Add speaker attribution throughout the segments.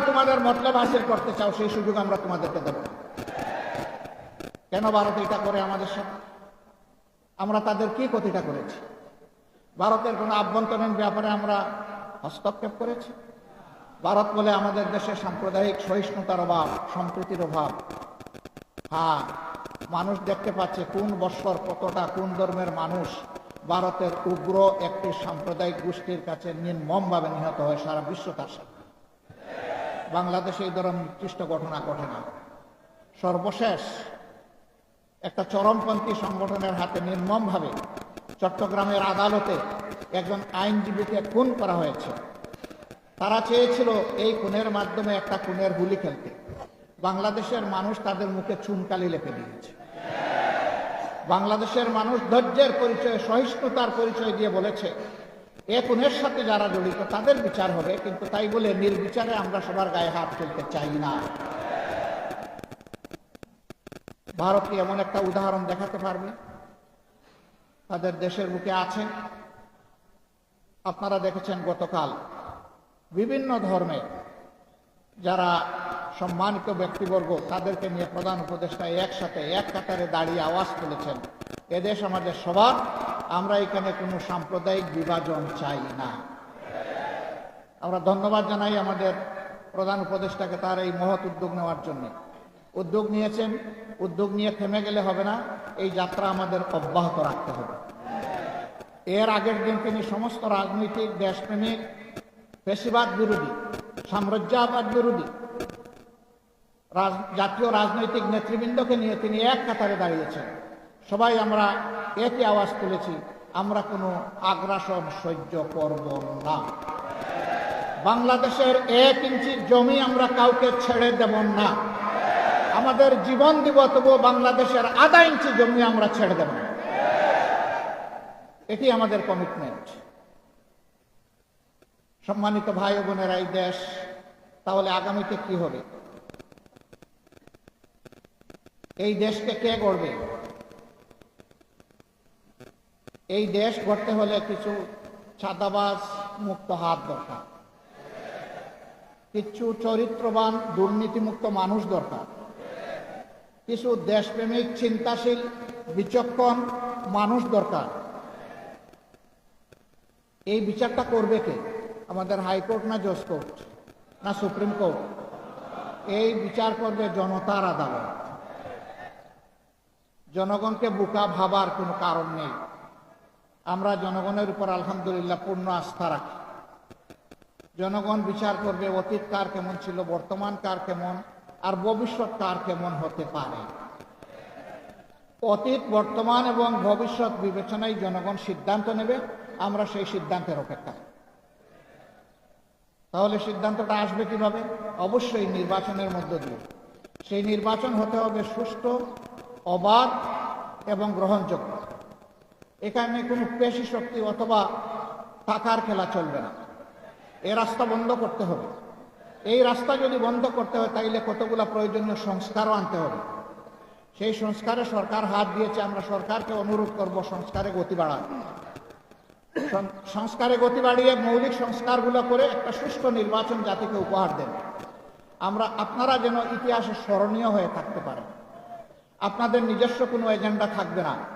Speaker 1: তোমাদের মতলব হাসিল করতে চাও, সেই সুযোগ আমরা তোমাদেরকে দেব। কেন ভারত এটা করে আমাদের সাথে? আমরা তাদের কি ক্ষতিটা করেছি? ভারতের কোনো আভ্যন্তরীণ ব্যাপারে আমরা হস্তক্ষেপ করেছি? ভারত বলে আমাদের দেশে সাম্প্রদায়িক সহিষ্ণুতার অভাব, সম্প্রীতির অভাব। হ্যাঁ মানুষ দেখতে পাচ্ছে কোন বৎসর কতটা কোন ধর্মের মানুষ ভারতের উগ্র একটি সাম্প্রদায়িক গোষ্ঠীর কাছে নির্মমভাবে নিহত হয় সারা বিশ্ব তার সাথে। বাংলাদেশে এই ধরনের নির্দিষ্ট ঘটনা ঘটে না। সর্বশেষ একটা চরমপন্থী সংগঠনের হাতে নির্মমভাবে চট্টগ্রামের আদালতে একজন আইনজীবীকে খুন করা হয়েছে। তারা চেয়েছিল এই খুনের মাধ্যমে একটা খুনের গুলি খেলতে। বাংলাদেশের মানুষ তাদের মুখে চুনকালি লেপে দিয়েছে। বাংলাদেশের মানুষ ধৈর্যের পরিচয়, সহিষ্ণুতার পরিচয় দিয়ে বলেছে এ খুনের সাথে যারা জড়িত, তাদের বিচার হবে, কিন্তু তাই বলে নির্বিচারে আমরা সবার গায়ে হাত ফেলতে চাই না। ভারত কি এমন একটা উদাহরণ দেখাতে পারবে? তাদের দেশের বুকে আছে। আপনারা দেখেছেন গতকাল বিভিন্ন ধর্মে যারা সম্মানিত ব্যক্তিবর্গ, তাদেরকে নিয়ে প্রধান উপদেষ্টা একসাথে, এক কাতারে দাঁড়িয়ে আওয়াজ তুলেছেন। এদেশ আমাদের সবার আমরা এখানে কোনো সাম্প্রদায়িক বিভাজন চাই না। আমরা ধন্যবাদ জানাই আমাদের প্রধান উপদেষ্টাকে তার এই মহৎ উদ্যোগ নেওয়ার জন্য। উদ্যোগ নিয়েছেন, উদ্যোগ নিয়ে থেমে গেলে হবে না, এই যাত্রা আমাদের অব্যাহত রাখতে হবে। এর আগের দিন তিনি সমস্ত রাজনৈতিক, দেশপ্রেমিক পেশিবাদ বিরোধী, সাম্রাজ্যবাদ বিরোধী জাতীয় রাজনৈতিক নেতৃবৃন্দকে নিয়ে তিনি এক কাতারে দাঁড়িয়েছেন। সবাই আমরা একই আওয়াজ তুলেছি, আমরা কোনো আগ্রাসন সহ্য করব না। বাংলাদেশের এক ইঞ্চি জমি আমরা কাউকে ছেড়ে দেব না। আমাদের জীবন দিব, তবুও বাংলাদেশের আধা ইঞ্চি জমি আমরা ছেড়ে দেব এটি আমাদের কমিটমেন্ট সম্মানিত ভাই বোনেরা, এই দেশ তাহলে আগামীতে কি হবে? এই দেশকে কে গড়বে? এই দেশ গড়তে হলে কিছু ছাদাবাজ মুক্ত হাত দরকার। কিছু চরিত্রবান, দুর্নীতিমুক্ত মানুষ দরকার। কিছু দেশপ্রেমিক, চিন্তাশীল, বিচক্ষণ মানুষ দরকার। এই বিচারটা করবে কে? আমাদের হাইকোর্ট না জজ কোর্ট? না সুপ্রিম কোর্ট? এই বিচার করবে জনতার আদালত। জনগণকে বোকা ভাবার কোনো কারণ নেই। আমরা জনগণের উপর আলহামদুলিল্লাহ পূর্ণ আস্থা রাখি। জনগণ বিচার করবে, অতীত কার কেমন ছিল, বর্তমান কার কেমন, আর ভবিষ্যৎ কার কেমন হতে পারে। অতীত, বর্তমান এবং ভবিষ্যৎ বিবেচনায় জনগণ সিদ্ধান্ত নেবে, আমরা সেই সিদ্ধান্তের অপেক্ষা। তাহলে সিদ্ধান্তটা আসবে কীভাবে? অবশ্যই নির্বাচনের মধ্য দিয়ে। সেই নির্বাচন হতে হবে সুষ্ঠু, অবাধ এবং গ্রহণযোগ্য। এখানে কোনো পেশি শক্তি অথবা টাকার খেলা চলবে না। এই রাস্তা বন্ধ করতে হবে। এই রাস্তা যদি বন্ধ করতে হয়, তাইলে কতগুলো প্রয়োজনীয় সংস্কারও আনতে হবে। সেই সংস্কারে সরকার হাত দিয়েছে, আমরা সরকারকে অনুরোধ করব সংস্কারে গতি বাড়ান। সংস্কারে গতি বাড়িয়ে মৌলিক সংস্কারগুলো করে একটা সুষ্ঠু নির্বাচন জাতিকে উপহার দেন। আমরা, আপনারা যেন ইতিহাসে স্মরণীয় হয়ে থাকতে পারেন। আপনাদের নিজস্ব কোনো এজেন্ডা থাকবে না।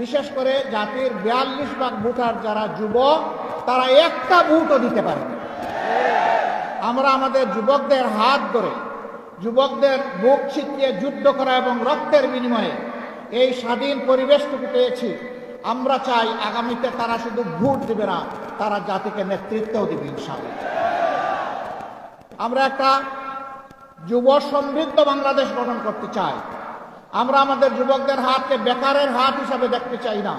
Speaker 1: বিশেষ করে জাতির বিয়াল্লিশ ভাগ ভোটার যারা যুবক, তারা একটা ভোটও দিতে পারে আমরা আমাদের যুবকদের হাত ধরে যুবকদের বুক ছিটিয়ে যুদ্ধ করা এবং রক্তের বিনিময়ে এই স্বাধীন পরিবেশটুকু পেয়েছি। আমরা চাই আগামীতে তারা শুধু ভোট দিবে না, তারা জাতিকে নেতৃত্বও দিবে আমরা একটা যুব সমৃদ্ধ বাংলাদেশ গঠন করতে চাই। আমরা আমাদের যুবকদের হাতকে বেকারের হাত হিসাবে দেখতে চাই না।